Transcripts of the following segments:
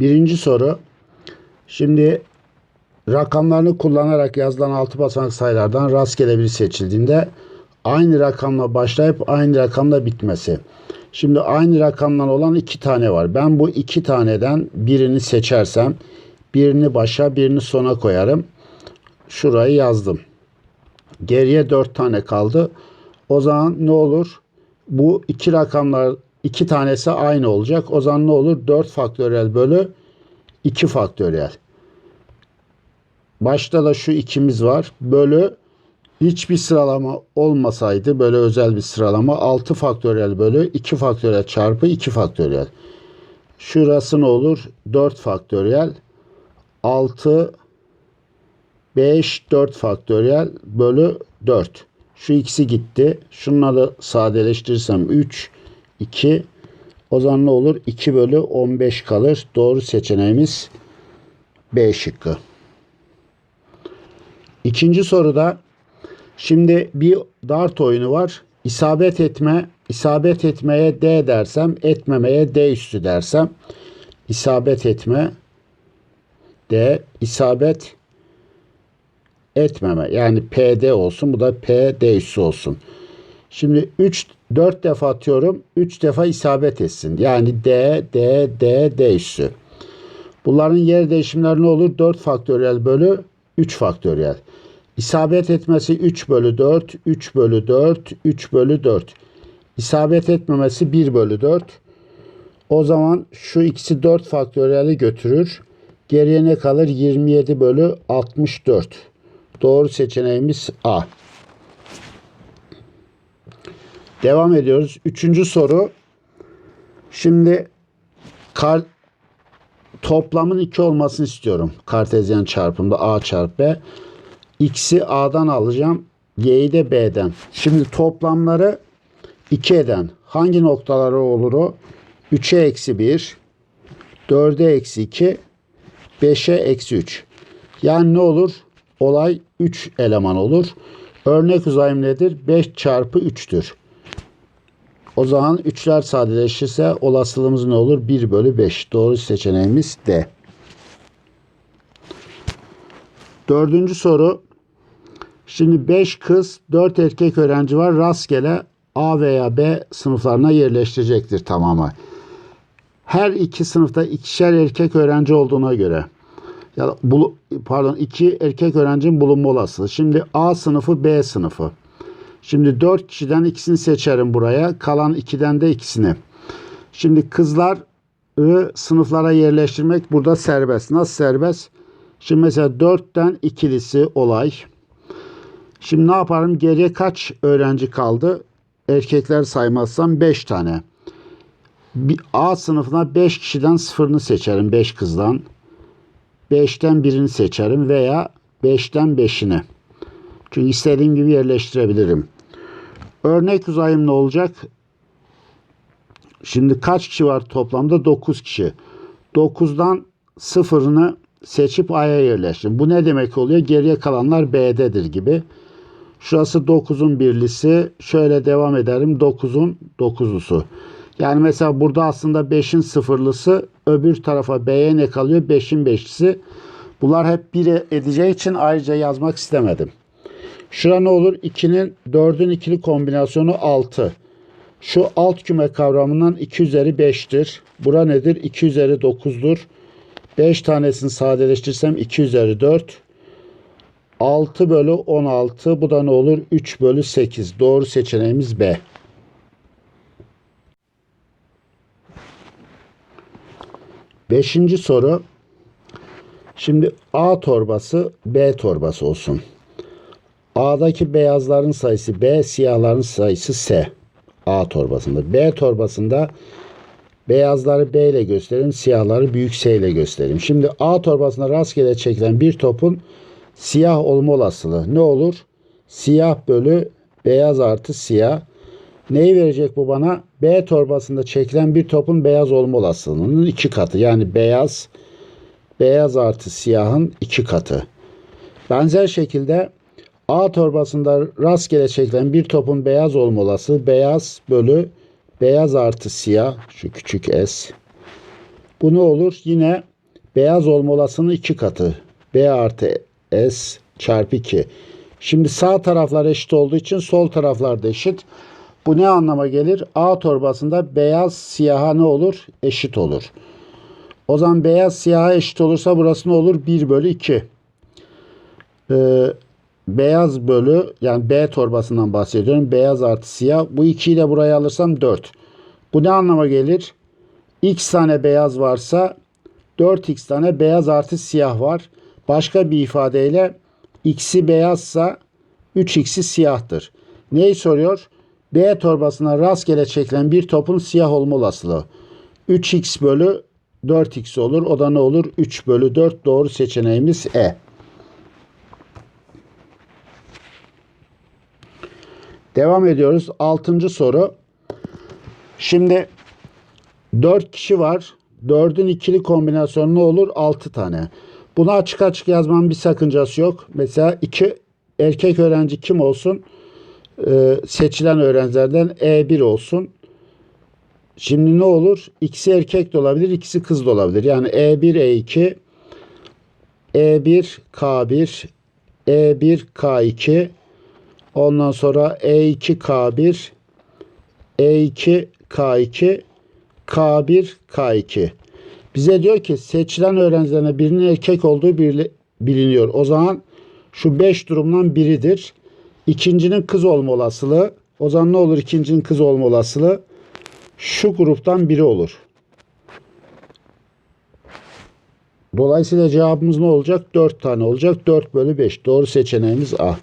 Birinci soru. Şimdi rakamlarını kullanarak yazılan altı basamak sayılardan rastgele biri seçildiğinde aynı rakamla başlayıp aynı rakamla bitmesi. Şimdi aynı rakamdan olan iki tane var. Ben bu iki taneden birini seçersem birini başa birini sona koyarım. Şurayı yazdım. Geriye dört tane kaldı. O zaman ne olur? Bu iki rakamlar iki tanesi aynı olacak. O zaman ne olur? 4 faktöriyel bölü 2 faktöriyel. Başta da şu ikimiz var. Bölü hiçbir sıralama olmasaydı böyle özel bir sıralama 6 faktöriyel bölü 2 faktöriyel çarpı 2 faktöriyel. Şurası ne olur? 4 faktöriyel 6 5 4 faktöriyel bölü 4. Şu ikisi gitti. Şunları sadeleştirirsem 3 2 o zaman ne olur? 2 bölü 15 kalır. Doğru seçeneğimiz B şıkkı. İkinci soruda şimdi bir dart oyunu var. İsabet etme, isabet etmeye D dersem, etmemeye D üstü dersem, isabet etme D, isabet etmeme. Yani PD olsun, bu da PD üssü olsun. Şimdi 3 4 defa atıyorum. 3 defa isabet etsin. Yani D, D, D, D üssü. Bunların yer değişimleri ne olur? 4 faktöriyel bölü 3 faktöriyel. İsabet etmesi 3 bölü 4, 3 bölü 4, 3 bölü 4. İsabet etmemesi 1 bölü 4. O zaman şu ikisi 4 faktöriyeli götürür. Geriye ne kalır? 27 bölü 64. Doğru seçeneğimiz A. Devam ediyoruz. Üçüncü soru. Şimdi kar, toplamın 2 olmasını istiyorum. Kartezyen çarpımda A çarpı B. X'i A'dan alacağım. Y'yi de B'den. Şimdi toplamları 2 eden hangi noktaları olur o? 3'e eksi 1, 4'e eksi 2, 5'e eksi 3. Yani ne olur? Olay 3 eleman olur. Örnek uzayım nedir? 5 çarpı 3'tür. O zaman 3'ler sadeleşirse olasılığımız ne olur? 1 bölü 5. Doğru seçeneğimiz D. Dördüncü soru. Şimdi 5 kız, 4 erkek öğrenci var. Rastgele A veya B sınıflarına yerleştirecektir tamamı. Her iki sınıfta ikişer erkek öğrenci olduğuna göre ya bulu, pardon iki erkek öğrencinin bulunma olasılığı. Şimdi A sınıfı B sınıfı. Şimdi 4 kişiden ikisini seçerim buraya. Kalan 2'den de ikisini. Şimdi kızları sınıflara yerleştirmek burada serbest. Nasıl serbest? Şimdi mesela 4'ten ikilisi olay. Şimdi ne yaparım? Geriye kaç öğrenci kaldı? Erkekler saymazsam 5 tane. Bir A sınıfına 5 kişiden sıfırını seçerim 5 kızdan. 5'ten birini seçerim veya 5'ten 5'ini. Çünkü istediğim gibi yerleştirebilirim. Örnek uzayım ne olacak? Şimdi kaç kişi var toplamda? 9 kişi. 9'dan sıfırını seçip A'ya yerleştirin. Bu ne demek oluyor? Geriye kalanlar B'dedir gibi. Şurası 9'un birlisi. Şöyle devam ederim. 9'un 9'lusu. Yani mesela burada aslında 5'in sıfırlısı öbür tarafa B'ye ne kalıyor? 5'in beşlisi. Bunlar hep 1 edeceği için ayrıca yazmak istemedim. Şura ne olur? 2'nin 4'ün ikili kombinasyonu 6. Şu alt küme kavramından 2 üzeri 5'tir. Bura nedir? 2 üzeri 9'dur. 5 tanesini sadeleştirsem 2 üzeri 4. 6 bölü 16. Bu da ne olur? 3 bölü 8. Doğru seçeneğimiz B. Beşinci soru. Şimdi A torbası B torbası olsun. A'daki beyazların sayısı B, siyahların sayısı S. A torbasında. B torbasında beyazları B ile göstereyim, siyahları büyük S ile göstereyim. Şimdi A torbasında rastgele çekilen bir topun siyah olma olasılığı ne olur? Siyah bölü beyaz artı siyah. Neyi verecek bu bana? B torbasında çekilen bir topun beyaz olma olasılığının iki katı. Yani beyaz, beyaz artı siyahın iki katı. Benzer şekilde A torbasında rastgele çekilen bir topun beyaz olma olasılığı beyaz bölü beyaz artı siyah şu küçük S Bu ne olur? Yine beyaz olma olasılığının iki katı. B artı S çarpı 2. Şimdi sağ taraflar eşit olduğu için sol taraflar da eşit. Bu ne anlama gelir? A torbasında beyaz siyaha ne olur? Eşit olur. O zaman beyaz siyaha eşit olursa burası ne olur? 1 bölü 2. Ee, beyaz bölü yani B torbasından bahsediyorum. Beyaz artı siyah. Bu 2'yi de buraya alırsam 4. Bu ne anlama gelir? X tane beyaz varsa 4x tane beyaz artı siyah var. Başka bir ifadeyle x'i beyazsa 3x'i siyahtır. Neyi soruyor? B torbasına rastgele çekilen bir topun siyah olma olasılığı. 3x bölü 4x olur. O da ne olur? 3 bölü 4 doğru seçeneğimiz E. Devam ediyoruz. Altıncı soru. Şimdi 4 kişi var. 4'ün ikili kombinasyonu ne olur? 6 tane. Bunu açık açık yazmanın bir sakıncası yok. Mesela iki erkek öğrenci kim olsun? Ee, seçilen öğrencilerden E1 olsun. Şimdi ne olur? İkisi erkek de olabilir, ikisi kız da olabilir. Yani E E1, E2, E1, K1, E1, K2, ondan sonra E E2, K1, E2, K2, K1, K2. Bize diyor ki seçilen öğrencilerine birinin erkek olduğu biliniyor. O zaman şu 5 durumdan biridir. İkincinin kız olma olasılığı. O zaman ne olur ikincinin kız olma olasılığı? Şu gruptan biri olur. Dolayısıyla cevabımız ne olacak? 4 tane olacak. 4 bölü 5. Doğru seçeneğimiz A.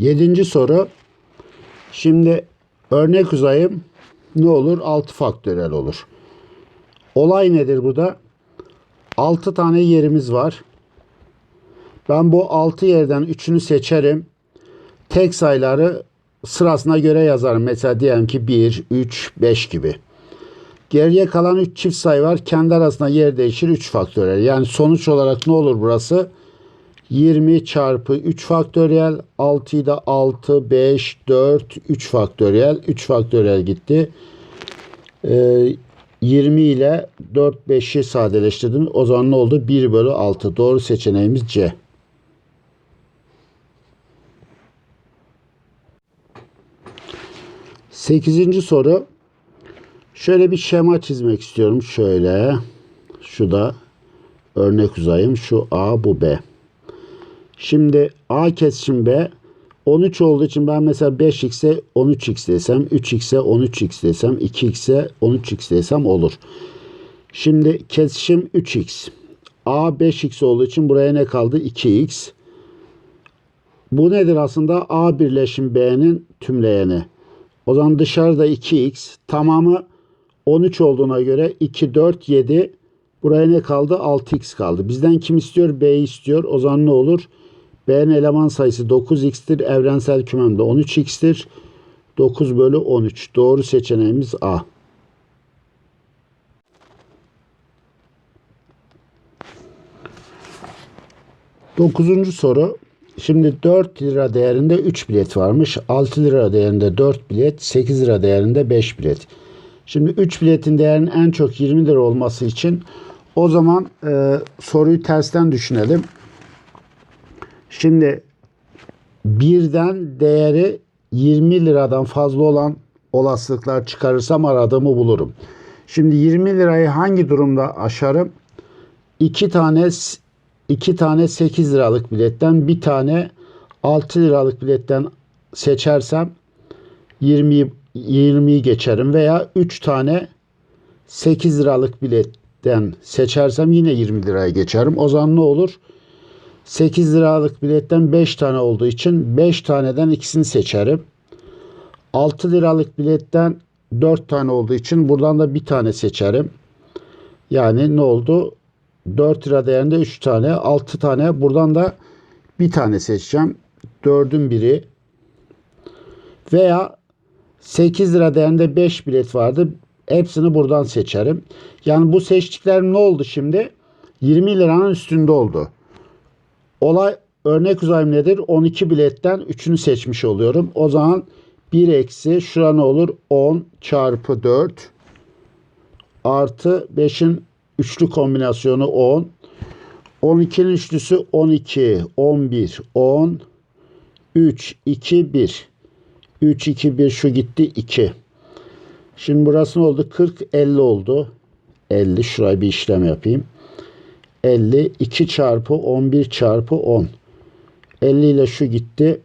Yedinci soru. Şimdi örnek uzayım ne olur? 6 faktöriyel olur. Olay nedir burada? 6 tane yerimiz var. Ben bu 6 yerden 3'ünü seçerim. Tek sayıları sırasına göre yazarım. Mesela diyelim ki 1, 3, 5 gibi. Geriye kalan 3 çift sayı var. Kendi arasında yer değişir 3 faktöriyel. Yani sonuç olarak ne olur burası? 20 çarpı 3 faktöriyel 6'yı da 6, 5, 4, 3 faktöriyel 3 faktöriyel gitti. Ee, 20 ile 4, 5'i sadeleştirdim. O zaman ne oldu? 1 bölü 6. Doğru seçeneğimiz C. Sekizinci soru. Şöyle bir şema çizmek istiyorum. Şöyle. Şu da örnek uzayım. Şu A bu B. Şimdi A kesişim B 13 olduğu için ben mesela 5x'e 13x desem, 3x'e 13x desem, 2x'e 13x desem olur. Şimdi kesişim 3x. A 5x olduğu için buraya ne kaldı? 2x. Bu nedir aslında? A birleşim B'nin tümleyeni. O zaman dışarıda 2x. Tamamı 13 olduğuna göre 2, 4, 7. Buraya ne kaldı? 6x kaldı. Bizden kim istiyor? B istiyor. O zaman ne olur? B'nin eleman sayısı 9x'tir. Evrensel kümemde 13x'tir. 9 bölü 13. Doğru seçeneğimiz A. Dokuzuncu soru. Şimdi 4 lira değerinde 3 bilet varmış. 6 lira değerinde 4 bilet, 8 lira değerinde 5 bilet. Şimdi 3 biletin değerinin en çok 20 lira olması için o zaman e, soruyu tersten düşünelim. Şimdi birden değeri 20 liradan fazla olan olasılıklar çıkarırsam aradığımı bulurum. Şimdi 20 lirayı hangi durumda aşarım? 2 tane iki tane 8 liralık biletten bir tane 6 liralık biletten seçersem 20'yi 20'yi geçerim veya 3 tane 8 liralık biletten seçersem yine 20 liraya geçerim. O zaman ne olur? 8 liralık biletten 5 tane olduğu için 5 taneden ikisini seçerim. 6 liralık biletten 4 tane olduğu için buradan da bir tane seçerim. Yani ne oldu? 4 lira değerinde 3 tane, 6 tane. Buradan da bir tane seçeceğim. 4'ün biri. Veya 8 lira değerinde 5 bilet vardı. Hepsini buradan seçerim. Yani bu seçtiklerim ne oldu şimdi? 20 liranın üstünde oldu. Olay örnek uzayım nedir? 12 biletten 3'ünü seçmiş oluyorum. O zaman 1 eksi şura ne olur? 10 çarpı 4 artı 5'in üçlü kombinasyonu 10. 12'nin üçlüsü 12, 11, 10, 3, 2, 1. 3, 2, 1 şu gitti 2. Şimdi burası ne oldu? 40, 50 oldu. 50 şuraya bir işlem yapayım. 50 2 çarpı 11 çarpı 10. 50 ile şu gitti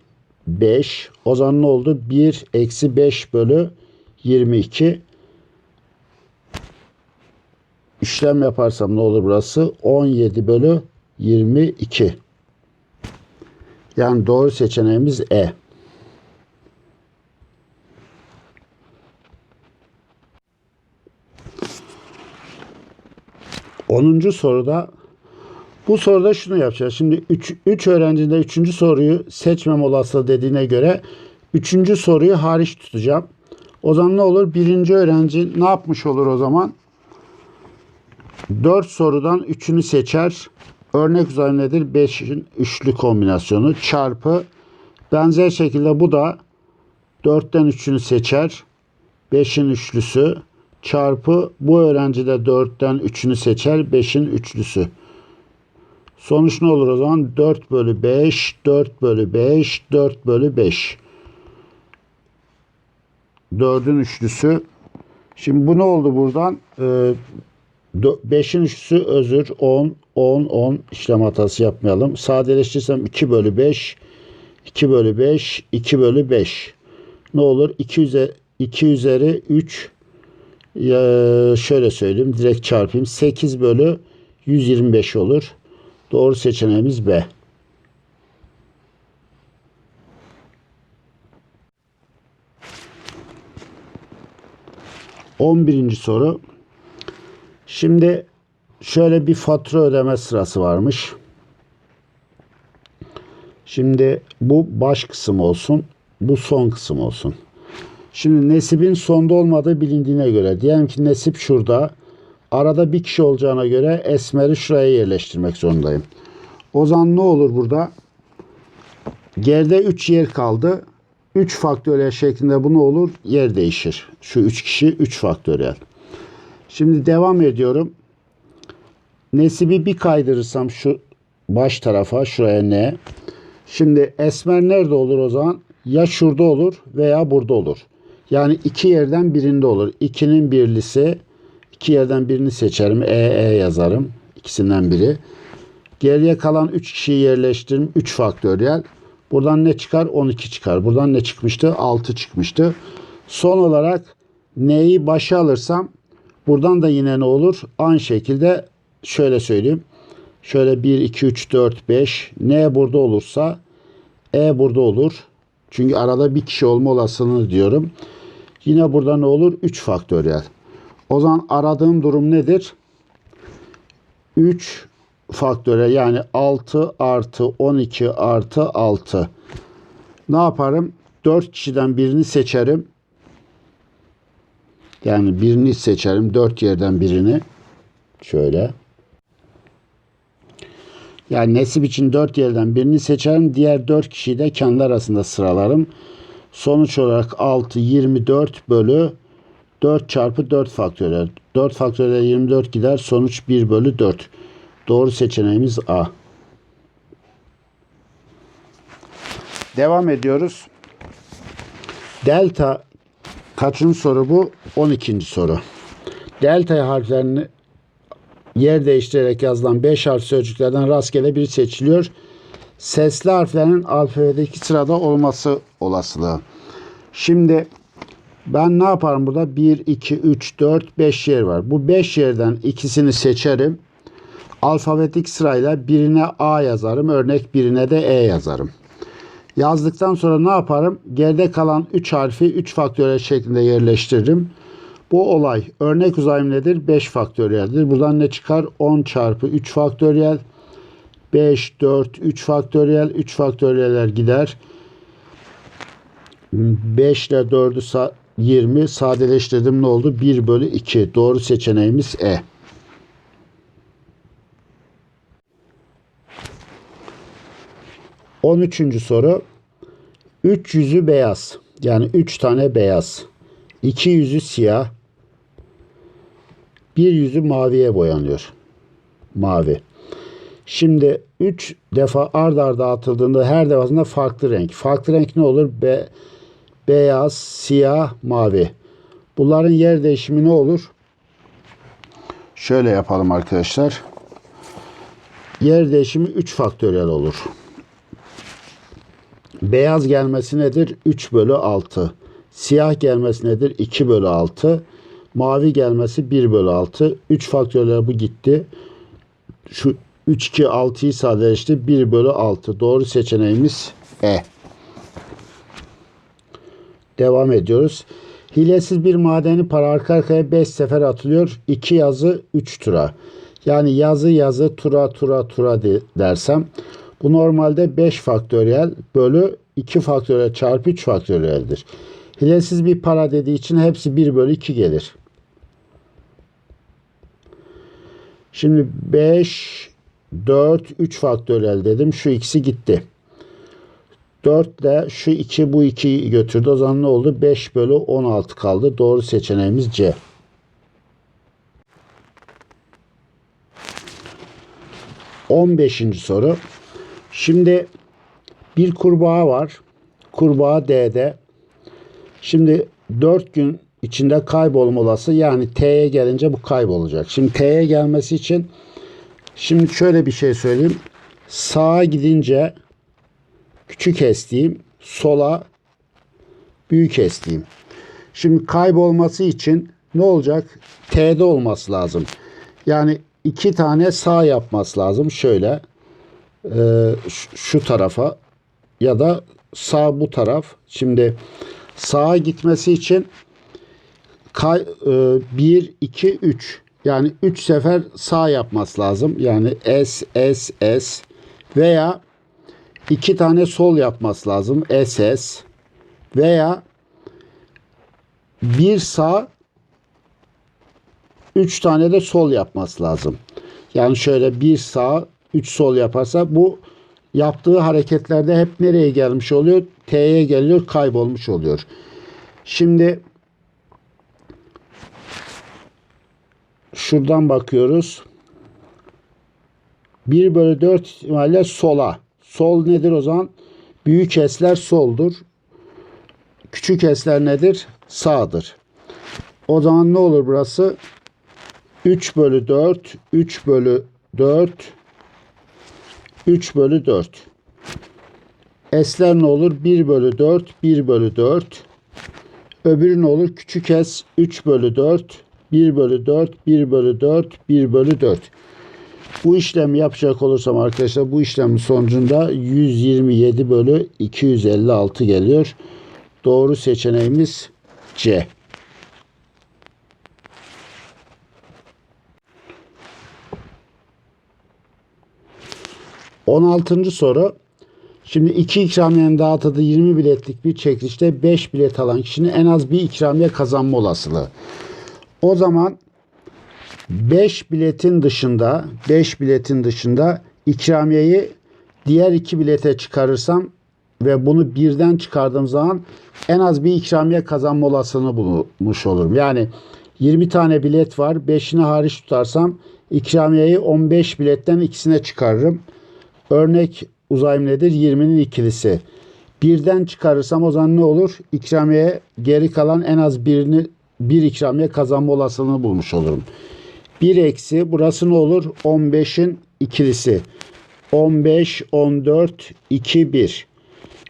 5. O zaman ne oldu? 1 eksi 5 bölü 22. İşlem yaparsam ne olur burası? 17 bölü 22. Yani doğru seçeneğimiz E. Onuncu soruda bu soruda şunu yapacağız. Şimdi 3 öğrencide 3. soruyu seçmem olasılığı dediğine göre 3. soruyu hariç tutacağım. O zaman ne olur? Birinci öğrenci ne yapmış olur o zaman? 4 sorudan 3'ünü seçer. Örnek uzay nedir? 5'in üçlü kombinasyonu çarpı benzer şekilde bu da 4'ten 3'ünü seçer. 5'in üçlüsü çarpı bu öğrenci de 4'ten 3'ünü seçer. 5'in üçlüsü. Sonuç ne olur o zaman? 4 bölü 5, 4 bölü 5, 4 bölü 5. 4'ün üçlüsü. Şimdi bu ne oldu buradan? Ee, 5'in üçlüsü özür 10, 10, 10 işlem hatası yapmayalım. Sadeleştirirsem 2 bölü 5, 2 bölü 5, 2 bölü 5. Ne olur? 2 üzeri, 2 üzeri 3 ya şöyle söyleyeyim direkt çarpayım. 8 bölü 125 olur. Doğru seçeneğimiz B. On birinci soru. Şimdi şöyle bir fatura ödeme sırası varmış. Şimdi bu baş kısım olsun. Bu son kısım olsun. Şimdi nesibin sonda olmadığı bilindiğine göre diyelim ki nesip şurada. Arada bir kişi olacağına göre esmeri şuraya yerleştirmek zorundayım. O zaman ne olur burada? Geride 3 yer kaldı. 3 faktöriyel şeklinde bu ne olur? Yer değişir. Şu 3 kişi 3 faktöriyel. Şimdi devam ediyorum. Nesibi bir kaydırırsam şu baş tarafa şuraya ne? Şimdi esmer nerede olur o zaman? Ya şurada olur veya burada olur. Yani iki yerden birinde olur. 2'nin birlisi iki yerden birini seçerim. E, E yazarım. İkisinden biri. Geriye kalan 3 kişiyi yerleştiririm. 3 faktöriyel. Buradan ne çıkar? 12 çıkar. Buradan ne çıkmıştı? 6 çıkmıştı. Son olarak neyi başa alırsam buradan da yine ne olur? Aynı şekilde şöyle söyleyeyim. Şöyle 1, 2, 3, 4, 5. N burada olursa E burada olur. Çünkü arada bir kişi olma olasılığını diyorum. Yine burada ne olur? 3 faktöriyel. O zaman aradığım durum nedir? 3 faktöriyel yani 6 artı 12 artı 6. Ne yaparım? 4 kişiden birini seçerim. Yani birini seçerim. 4 yerden birini. Şöyle. Yani nesip için 4 yerden birini seçerim. Diğer 4 kişiyi de kendi arasında sıralarım. Sonuç olarak 6 24 bölü 4 çarpı 4 faktöriyel. 4 faktöriyel 24 gider. Sonuç 1 bölü 4. Doğru seçeneğimiz A. Devam ediyoruz. Delta kaçıncı soru bu? 12. soru. Delta harflerini yer değiştirerek yazılan 5 harf sözcüklerden rastgele biri seçiliyor. Sesli harflerin alfabedeki sırada olması olasılığı. Şimdi ben ne yaparım burada? 1, 2, 3, 4, 5 yer var. Bu 5 yerden ikisini seçerim. Alfabetik sırayla birine A yazarım. Örnek birine de E yazarım. Yazdıktan sonra ne yaparım? Geride kalan 3 harfi 3 faktöriyel şeklinde yerleştiririm. Bu olay örnek uzayım nedir? 5 faktöriyeldir. Buradan ne çıkar? 10 çarpı 3 faktöriyel. 5, 4, 3 faktöriyel. 3 faktöriyeller gider. 5 ile 4'ü 20 sadeleştirdim ne oldu? 1 bölü 2. Doğru seçeneğimiz E. On üçüncü soru. Üç yüzü beyaz. Yani 3 tane beyaz. 2 yüzü siyah. Bir yüzü maviye boyanıyor. Mavi. Şimdi 3 defa ard arda atıldığında her defasında farklı renk. Farklı renk ne olur? Be beyaz, siyah, mavi. Bunların yer değişimi ne olur? Şöyle yapalım arkadaşlar. Yer değişimi 3 faktöriyel olur. Beyaz gelmesi nedir? 3 bölü 6. Siyah gelmesi nedir? 2 bölü 6. Mavi gelmesi 1 bölü 6. 3 faktöriyel bu gitti. Şu 3 2 6'yı sadeleşti. 1 bölü 6. Doğru seçeneğimiz E. Devam ediyoruz. Hilesiz bir madeni para arka arkaya 5 sefer atılıyor. 2 yazı 3 tura. Yani yazı yazı tura tura tura de- dersem bu normalde 5 faktöriyel bölü 2 faktöriyel çarpı 3 faktöriyeldir. Hilesiz bir para dediği için hepsi 1 bölü 2 gelir. Şimdi 5, 4, 3 faktöriyel dedim. Şu ikisi gitti. 4 ile şu 2 bu 2'yi götürdü. O zaman ne oldu? 5 bölü 16 kaldı. Doğru seçeneğimiz C. On beşinci soru. Şimdi bir kurbağa var. Kurbağa D'de. Şimdi 4 gün içinde kaybolma olası yani T'ye gelince bu kaybolacak. Şimdi T'ye gelmesi için şimdi şöyle bir şey söyleyeyim. Sağa gidince küçük estiğim, sola büyük estiğim. Şimdi kaybolması için ne olacak? T'de olması lazım. Yani iki tane sağ yapması lazım. Şöyle e, şu- tarafa ya da sağ bu taraf. Şimdi sağa gitmesi için kay, 1, 2, 3 yani 3 sefer sağ yapması lazım. Yani S, S, S veya iki tane sol yapması lazım. SS veya bir sağ üç tane de sol yapması lazım. Yani şöyle bir sağ üç sol yaparsa bu yaptığı hareketlerde hep nereye gelmiş oluyor? T'ye geliyor kaybolmuş oluyor. Şimdi şuradan bakıyoruz. 1 bölü 4 ihtimalle sola. Sol nedir o zaman? Büyük esler soldur. Küçük esler nedir? Sağdır. O zaman ne olur burası? 3 bölü 4, 3 bölü 4, 3 bölü 4. Esler ne olur? 1 bölü 4, 1 bölü 4. Öbürü ne olur? Küçük es 3 bölü 4, 1 bölü 4, 1 bölü 4, 1 bölü 4. Bu işlemi yapacak olursam arkadaşlar bu işlemin sonucunda 127 bölü 256 geliyor. Doğru seçeneğimiz C. On altıncı soru. Şimdi iki ikramiyenin dağıtıldığı 20 biletlik bir çekilişte 5 bilet alan kişinin en az bir ikramiye kazanma olasılığı. O zaman 5 biletin dışında 5 biletin dışında ikramiyeyi diğer iki bilete çıkarırsam ve bunu birden çıkardığım zaman en az bir ikramiye kazanma olasılığını bulmuş olurum. Yani 20 tane bilet var. 5'ini hariç tutarsam ikramiyeyi 15 biletten ikisine çıkarırım. Örnek uzayım nedir? 20'nin ikilisi. Birden çıkarırsam o zaman ne olur? İkramiye geri kalan en az birini bir ikramiye kazanma olasılığını bulmuş olurum. 1 eksi burası ne olur? 15'in ikilisi. 15, 14, 2, 1.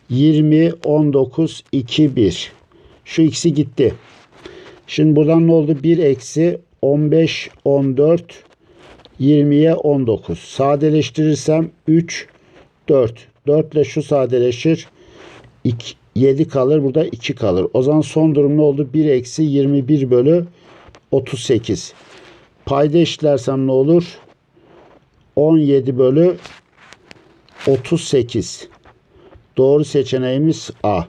20, 19, 2, 1. Şu ikisi gitti. Şimdi buradan ne oldu? 1 eksi 15, 14, 20'ye 19. Sadeleştirirsem 3, 4. 4 ile şu sadeleşir. 2, 7 kalır. Burada 2 kalır. O zaman son durum ne oldu? 1 eksi 21 bölü 38. Payda eşitlersem ne olur? 17 bölü 38. Doğru seçeneğimiz A.